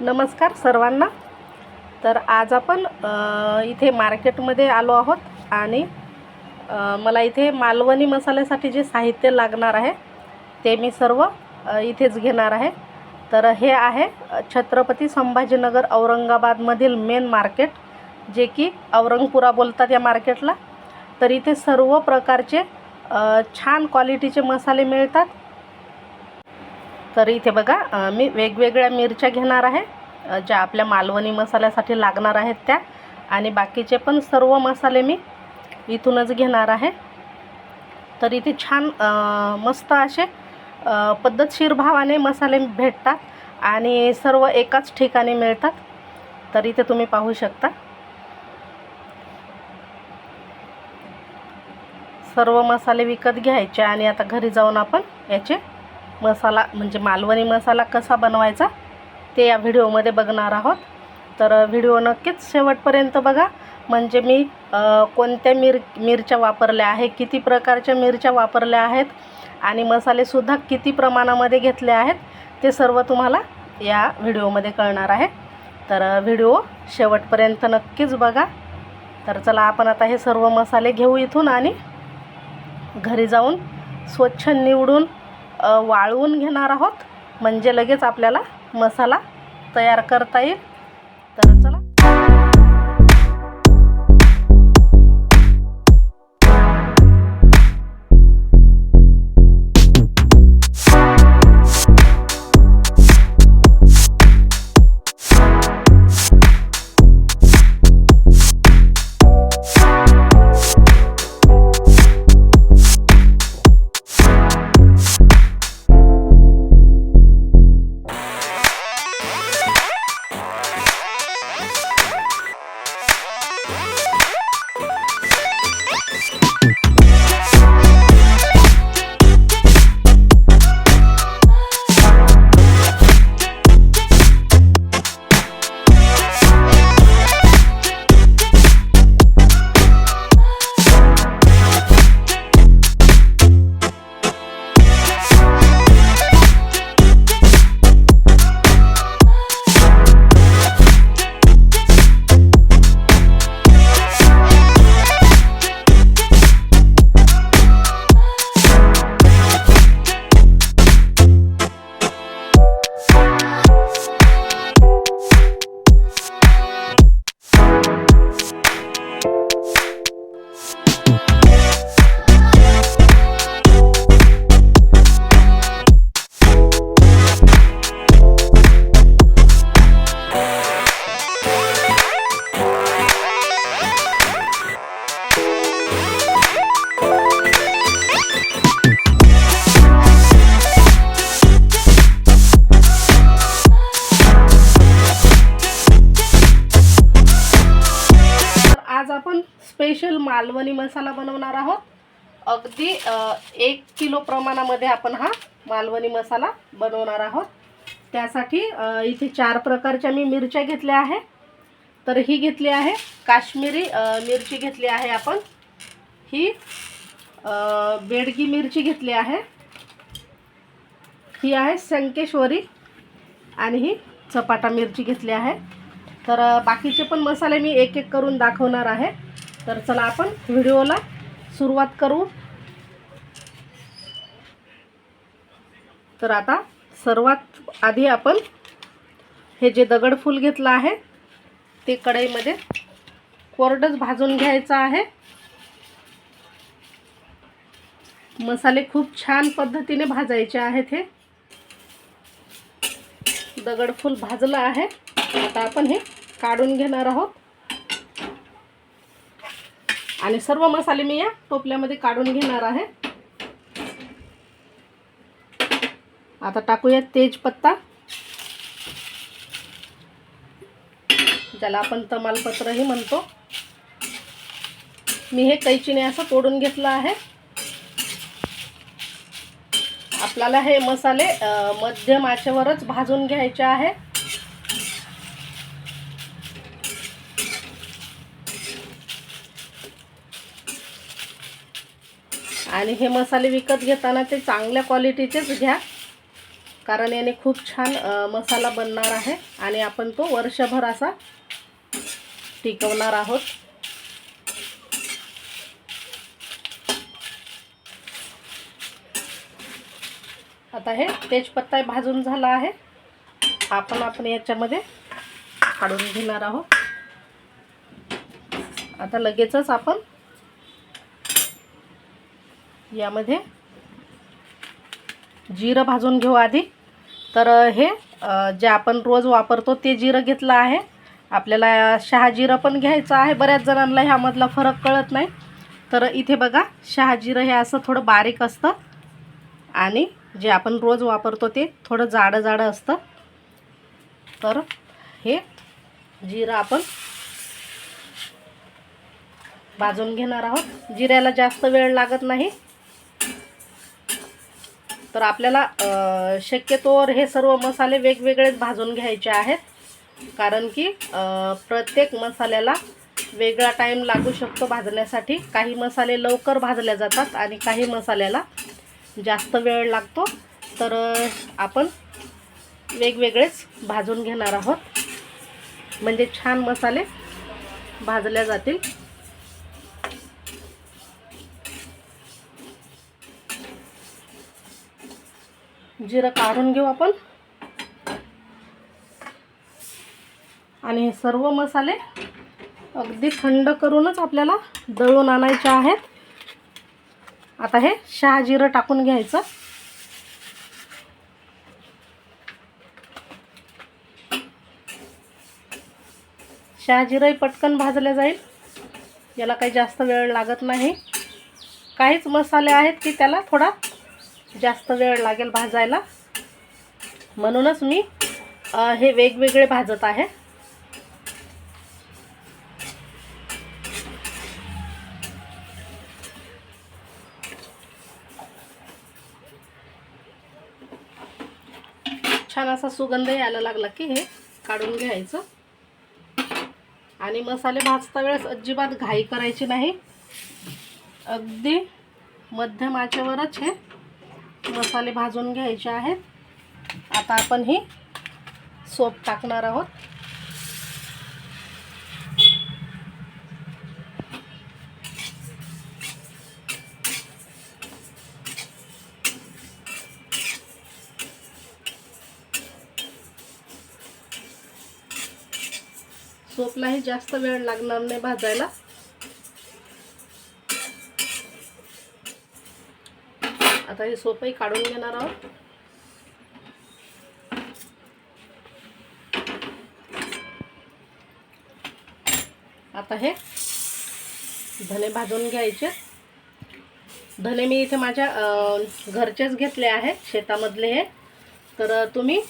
नमस्कार सर्वांना. तर आज आपण इथे मार्केटमध्ये आलो आहोत आणि मला इथे मालवणी मसाल्यासाठी जे साहित्य लागणार आहे ते मी सर्व इथेच घेणार आहे. तर हे आहे छत्रपती संभाजीनगर औरंगाबादमधील मेन मार्केट जे की औरंगपुरा बोलतात या मार्केटला. तर इथे सर्व प्रकारचे छान क्वालिटीचे मसाले मिळतात. तर इथे बघा मी वेगवेगळ्या मिरच्या घेणार आहे ज्या आपल्या मालवणी मसाल्यासाठी लागणार आहेत त्या. आणि बाकीचे पण सर्व मसाले मी इथूनच घेणार आहे. तर इथे छान मस्त असे पद्धतशीर भावाने मसाले भेटतात आणि सर्व एकाच ठिकाणी मिळतात. तर इथे तुम्ही पाहू शकता. सर्व मसाले विकत घ्यायचे आणि आता घरी जाऊन आपण याचे मसाला म्हणजे मालवणी मसाला कसा बनवायचा ते या व्हिडिओमध्ये बघणार आहोत. तर व्हिडिओ नक्कीच शेवटपर्यंत बघा. म्हणजे मी कोणत्या मिर मिरच्या वापरल्या आहे किती प्रकारच्या मिरच्या वापरल्या आहेत आणि मसालेसुद्धा किती प्रमाणामध्ये घेतले आहेत ते सर्व तुम्हाला या व्हिडिओमध्ये कळणार आहे. तर व्हिडिओ शेवटपर्यंत नक्कीच बघा. तर चला आपण आता हे सर्व मसाले घेऊ इथून आणि घरी जाऊन स्वच्छ निवडून वाळवून घेणार आहोत. म्हणजे लगेच आपल्याला मसाला तयार करता येईल. तर चला आपण स्पेशल मालवणी मसाला बनवणार आहोत. अगदी एक किलो प्रमाणामध्ये आपण हा मालवणी मसाला बनवणार आहोत. त्यासाठी इथे चार प्रकारच्या मी मिरच्या घेतल्या आहे. तर ही घेतली आहे काश्मीरी मिरची घेतली आहे आपण. ही बेडगी मिरची घेतली आहे. ही आहे संकेश्वरी आणि ही चपाटा मिरची घेतली आहे. तर बाकीचे पण मसाले मी एक एक करून दाखवणार आहे. तर चला आपण व्हिडिओला सुरुवात करू. तर आता सर्वात आधी आपण हे जे दगडफूल घेतलं आहे ते कढईमध्ये कोरडंच भाजून घ्यायचं आहे. मसाले खूप छान पद्धतीने भाजायचे आहेत हे. दगडफूल भाजलं आहे. आता आपण हे काढून घेणार आहोत. आणि सर्व मसाले मी या टोपल्यामध्ये काढून घेणार आहे. आता टाकूया तेजपत्ता ज्याला आपण तमालपत्रही म्हणतो. मी हे कैचीने असं तोडून घेतलं आहे. आपल्याला हे मसाले मध्यम आचेवरच भाजून घ्यायचे आहे. आणि हे मसाले विकत घेताना ते चांगल्या क्वालिटीचेच घ्या. कारण याने खूप छान मसाला बनणार आहे आणि आपण तो वर्षभर असा टिकवणार आहोत. आता हे तेजपत्ता भाजून झाला आहे. आपण आपण याच्यामध्ये काढून घेणार आहोत. आता लगेचच आपण यामध्ये जिरं भाजून घेऊ आधी. तर हे जे आपण रोज वापरतो ते जिरं घेतलं आहे. आपल्याला शहाजिरं पण घ्यायचं आहे. बऱ्याच जणांना ह्यामधला फरक कळत नाही. तर इथे बघा शहाजिरं हे असं थोडं बारीक असतं. आणि जे आपण रोज वापरतो ते थोडं जाडं जाडं असतं. तर हे जिरं आपण भाजून घेणार आहोत. जिऱ्याला जास्त वेळ लागत नाही. तर आपल्याला शक्यतोवर हे सर्व मसाले वेगवेगळेच भाजून घ्यायचे आहेत. कारण की प्रत्येक मसाल्याला वेगळा टाईम लागू शकतो भाजण्यासाठी. काही मसाले लवकर भाजले जातात आणि काही मसाल्याला जास्त वेळ लागतो. तर आपण वेगवेगळेच भाजून घेणार आहोत. म्हणजे छान मसाले भाजल्या जातील. जिरं काढून घेऊ आपण. आणि हे सर्व मसाले अगदी थंड करूनच आपल्याला दळून आणायचे आहेत. आता हे शहाजिरं टाकून घ्यायचं. शहाजिरंही पटकन भाजले जाईल. याला काही जास्त वेळ लागत नाही. काहीच मसाले आहेत की त्याला थोडा जास्त वेळ लागेल भाजायला. म्हणूनच मी हे वेगवेगळे भाजत आहे. छान असा सुगंध यायला लागला की हे काढून घ्यायचं. आणि मसाले भाजता वेळेस अजिबात घाई करायची नाही. अगदी मध्यम आचेवरच हे मसाले भाजून घ्यायचे आहेत. आता आपण ही सोप टाकणार आहोत. सोपलाही जास्त वेळ लागणार नाही भाजायला. आता हे सोपंही काढून घेणार आहोत. आता हे धने भाजून घ्यायचे. धने मी इथे माझ्या घरचेच घेतले आहेत शेतामधले हे. तर तुम्ही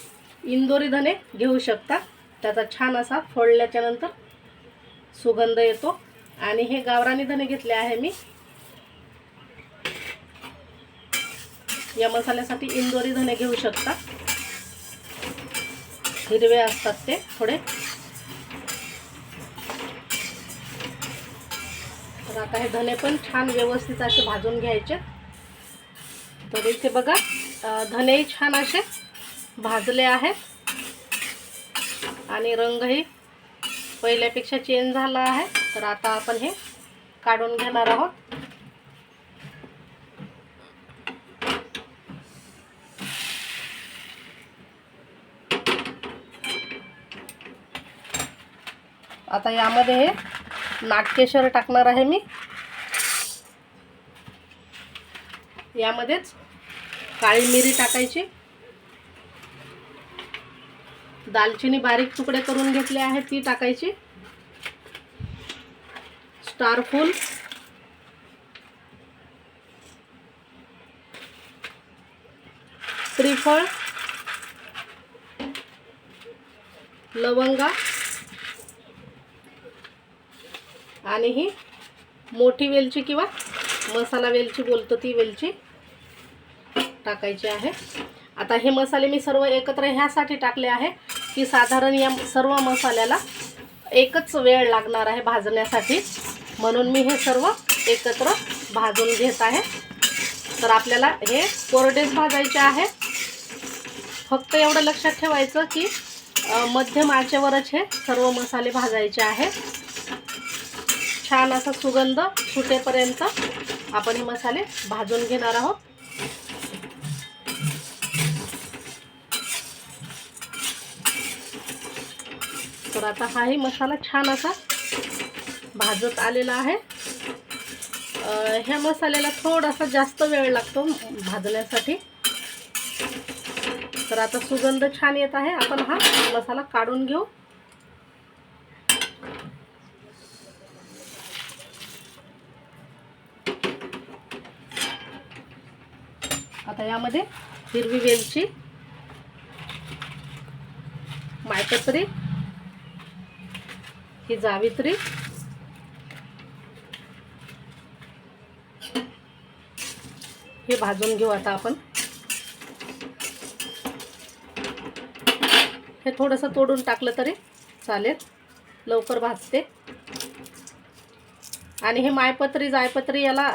इंदोरी धने घेऊ शकता. त्याचा छान असा फोडल्याच्यानंतर सुगंध येतो. आणि हे गावरानी धने घेतले आहे मी. या मसाल्यासाठी इंदोरी धने घेऊ शकता. हिरवे असतात ते थोडे. तर आता हे धने पण छान व्यवस्थित असे भाजून घ्यायचे. तर इथे बघा धनेही छान असे भाजले आहेत. आणि रंगही पहिल्यापेक्षा चेंज झाला आहे. तर आता आपण हे काढून घेणार आहोत. आता यामध्ये हे नाटकेश्वर टाकणार आहे मी. यामध्येच काळी मिरी टाकायची. दालचिनी बारीक तुकडे करून घेतले आहेत ती टाकायची. स्टार फूल. त्रिफळ. लवंगा. आणि ही मोठी वेलची किंवा मसाला वेलची बोलतो ती वेलची टाकायची आहे. आता हे मसाले मी सर्व एकत्र ह्यासाठी टाकले आहे की साधारण या सर्व मसाल्याला एकच वेळ लागणार आहे भाजण्यासाठी. म्हणून मी हे सर्व एकत्र भाजून घेत आहे. तर आपल्याला हे कोरडेच भाजायचे आहे. फक्त एवढं लक्षात ठेवायचं की मध्यम आचेवरच हे सर्व मसाले भाजायचे आहे. छान असा सुगंध सुटेपर्यंत आपण हे मसाले भाजून घेणार आहोत. तर आता हाही मसाला छान असा भाजत आलेला आहे. ह्या मसाल्याला थोडासा जास्त वेळ लागतो भाजण्यासाठी. तर आता सुगंध छान येत आहे. आपण हा मसाला काढून घेऊ. आता यामध्ये हिरवी वेलची मायपत्री ही जावित्री हे भाजून घेऊ आता आपण. हे थोडंसं तोडून टाकलं तरी चालेल. लवकर भाजते. आणि हे मायपत्री जायपत्री याला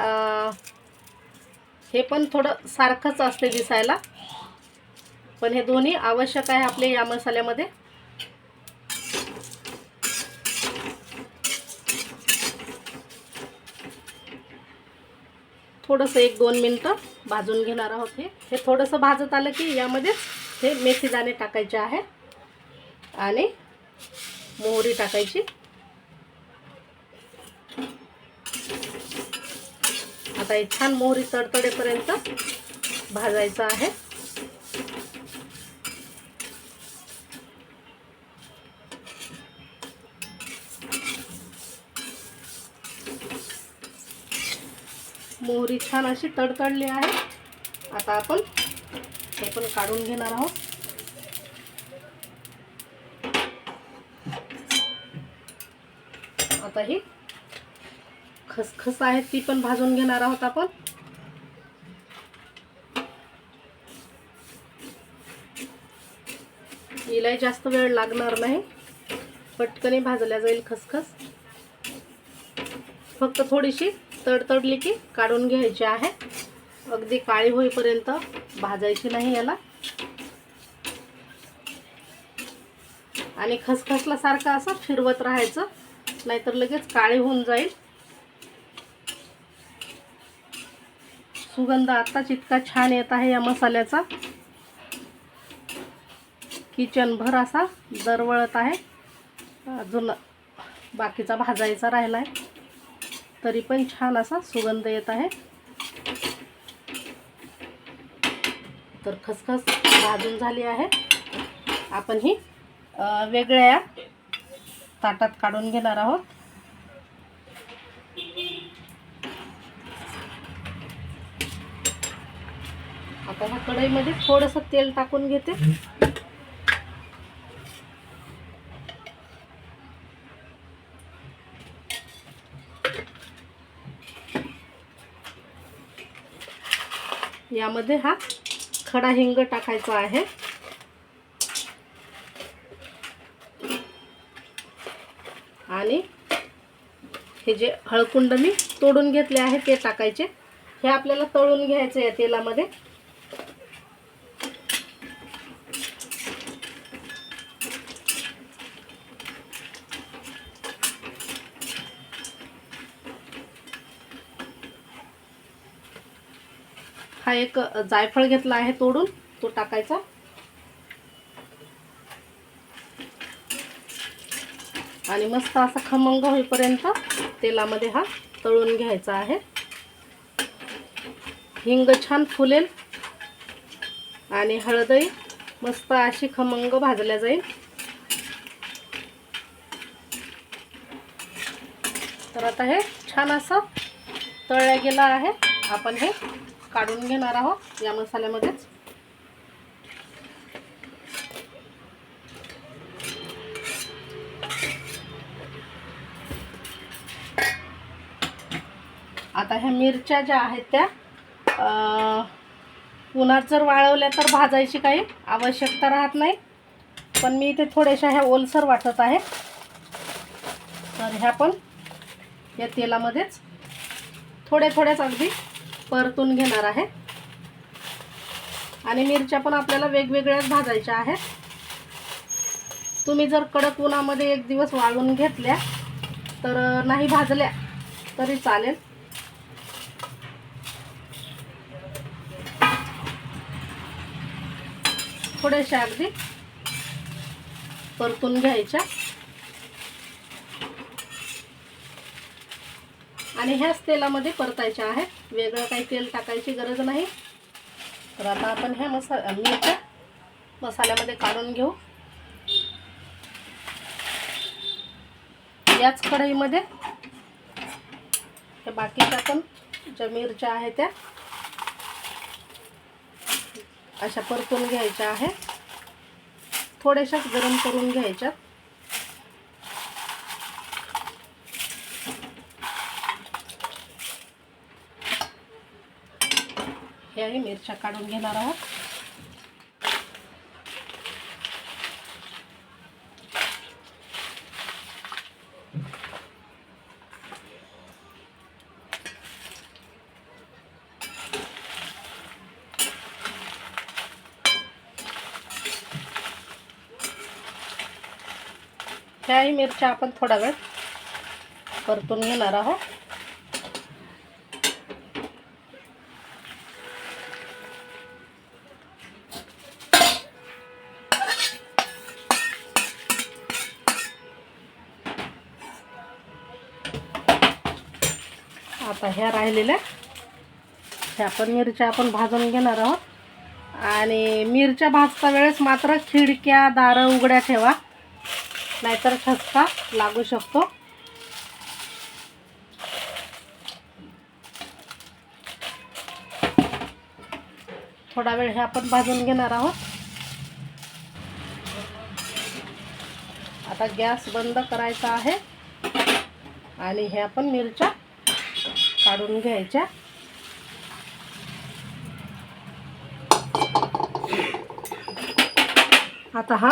हे पण थोडं सारखंच असते दिसायला. पण हे दोन्ही आवश्यक आहे आपले या मसाल्यामध्ये. थोडंसं एक दोन मिनटं भाजून घेणार आहोत हे. हे थोडंसं भाजत आलं की यामध्येच हे मेथी दाणे टाकायचे आहे. आणि मोहरी टाकायची. आता हे छान मोहरी तडतडेपर्यंत भाजायचं आहे. मोहरी छान अशी तडतडली आहे. आता आपण हे पण काढून घेणार आहोत. आता ही खसखस आहेत ती पण भाजून घेणार आहोत आपण. हिलाही जास्त वेळ लागणार नाही. पटकनी भाजल्या जाईल खसखस. फक्त थोडीशी तडतडली की काढून घ्यायची आहे. अगदी काळी होईपर्यंत भाजायची नाही याला. आणि खसखसला सारखं असं फिरवत राहायचं नाहीतर लगेच काळी होऊन जाईल. सुगंध आत्ताच इतका छान येत आहे या मसाल्याचा. किचनभर असा दरवळत आहे. अजून बाकीचा भाजायचा राहिला आहे तरी पण छान असा सुगंध येत आहे. तर खसखस भाजून झाली आहे. आपण ही वेगळ्या ताटात काढून घेणार आहोत. आता ह्या कढईमध्ये थोडंसं तेल टाकून घेते. यामध्ये हा खडा हिंग टाकायचा आहे. आणि हे जे हळकुंड मी तोडून घेतले आहे ते टाकायचे. हे आपल्याला तळून घ्यायचं या तेलामध्ये. हा एक जायफळ घेतला आहे तोडून. तो टाकायचा. आणि मस्त असा खमंग होईपर्यंत तेलामध्ये हा तळून घ्यायचा आहे. हिंग छान फुलेल. आणि हळदही मस्त अशी खमंग भाजल्या जाईल. तर आता हे छान असं तळल्या गेलं आहे. आपण हे काढून घेणार आहोत या मसाल्यामध्येच. आता ह्या मिरच्या ज्या आहेत त्या उन्हात जर वाळवल्या तर भाजायची काही आवश्यकता राहत नाही. पण मी इथे थोड्याशा ह्या ओलसर वाटत आहे तर ह्या पण या तेलामध्येच थोड्या थोड्याच अगदी परतून घेणार आहे. आणि मिरच्या पण आपल्याला वेगवेगळ्याच भाजायच्या आहेत. तुम्ही जर कडक उन्हामध्ये एक दिवस वाळून घेतल्या तर नाही भाजल्या तरी चालेल. थोड्याशा अगदी परतून घ्यायच्या. आणि ह्याच तेलामध्ये परतायच्या आहेत वेगळं काही तेल टाकायची गरज नाही. तर आता आपण ह्या मसा मिरच्या मसाल्यामध्ये काढून घेऊ. याच कढईमध्ये हे बाकीच्या पण ज्या मिरच्या आहेत त्या अशा परतून घ्यायच्या आहे. थोड्याशाच गरम करून घ्यायच्या ह्याही मिरच्या काढून घेणार आहोत. ह्याही मिरच्या आपण थोडा वेळ परतून घेणार आहोत. आता ह्या राहिलेल्या. ह्या पण मिरच्या आपण भाजून घेणार आहोत. आणि मिरच्या भाजता वेळेस मात्र खिडक्या दारं उघड्या ठेवा. नाहीतर ठसका लागू शकतो. थोडा वेळ हे आपण भाजून घेणार आहोत. आता गॅस बंद करायचा आहे. आणि हे आपण मिरच्या काढून घ्यायच्या. आता हा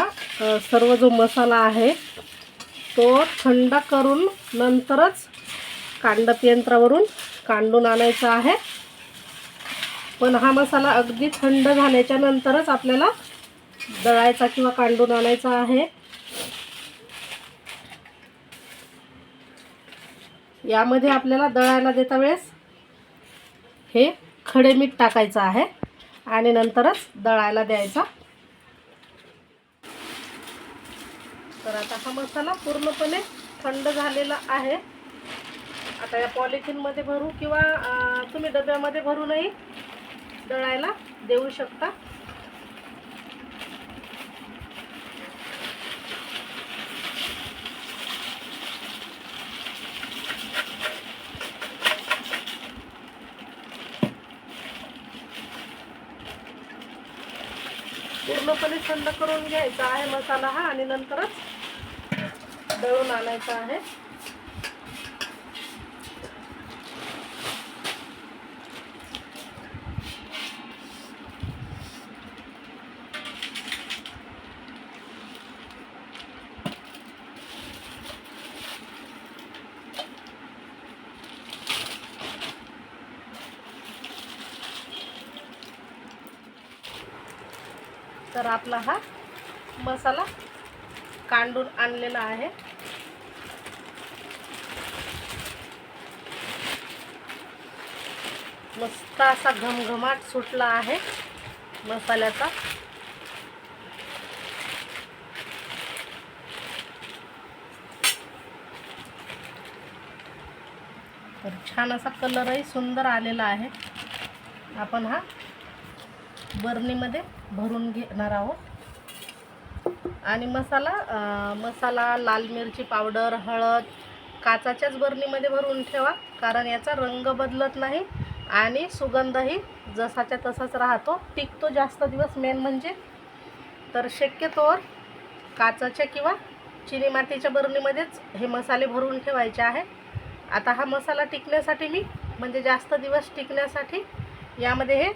सर्व जो मसाला आहे तो थंड करून नंतरच कांडप यंत्रावरून कांडून आणायचा आहे. पण हा मसाला अगदी थंड झाल्याच्या नंतरच आपल्याला दळायचा किंवा कांडून आणायचा आहे. यामध्ये आपल्याला दळायला देता वेळेस हे खडे मीठ टाकायचं आहे आणि नंतरच दळायला द्यायचा. तर आता हा मसाला पूर्णपणे थंड झालेला आहे. आता या पॉलिथिनमध्ये भरू किंवा तुम्ही डब्यामध्ये भरूनही दळायला देऊ शकता पूर्णपणे थंड करून घ्यायचा आहे मसाला हा आणि नंतरच दळून आणायचा आहे. तर आपला हा मसाला कांडून आणलेला आहे. मस्त असा घमघमाट सुटला आहे मसाल्याचा. तर छान असा कलरही सुंदर आलेला आहे. आपण हा बरणीमध्ये भरून घेणार आहोत. आणि मसाला मसाला लाल मिरची पावडर हळद काचाच्याच बरणीमध्ये भरून ठेवा कारण याचा रंग बदलत नाही आणि सुगंधही जसाच्या तसाच राहतो. टिकतो जास्त दिवस मेन म्हणजे तर शक्यतोवर काचाच्या किंवा चिनी मातीच्या बरणीमध्येच हे मसाले भरून ठेवायचे आहे. आता हा मसाला टिकण्यासाठी मी म्हणजे जास्त दिवस टिकण्यासाठी यामध्ये हे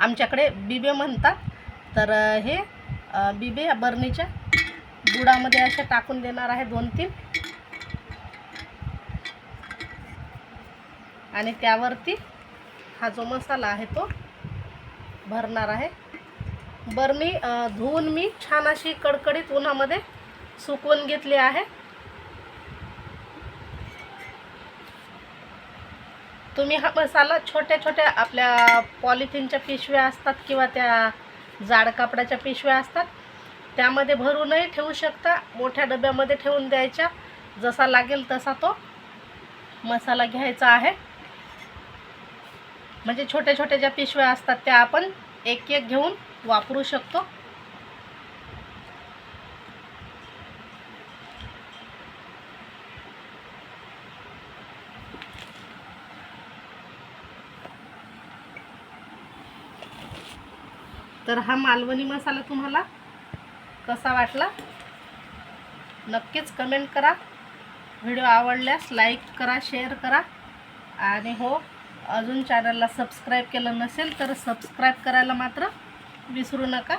आमच्याकडे बिबे म्हणतात. तर हे बिबे या बरणीच्या गुडामध्ये असे टाकून देणार आहे दोन तीन. आणि त्यावरती हा जो मसाला आहे तो भरणार आहे. बरणी धुवून मी छान अशी कडकडीत उन्हामध्ये सुकवून घेतली आहे. तुम्ही हा मसाला छोट्या छोट्या आपल्या पॉलिथिनच्या पिशव्या असतात किंवा त्या जाड कापडाच्या पिशव्या असतात त्यामध्ये भरूनही ठेवू शकता. मोठ्या डब्यामध्ये ठेवून द्यायच्या. जसा लागेल तसा तो मसाला घ्यायचा आहे. म्हणजे छोट्या छोट्या ज्या पिशव्या असतात त्या आपण एक एक घेऊन वापरू शकतो. तर हा मालवणी मसाला तुम्हाला कसा वाटला? नक्कीच कमेंट करा. व्हिडिओ आवडल्यास लाईक करा शेअर करा. आणि हो अजून चॅनलला सबस्क्राईब केलं नसेल तर सबस्क्राईब करायला मात्र विसरू नका.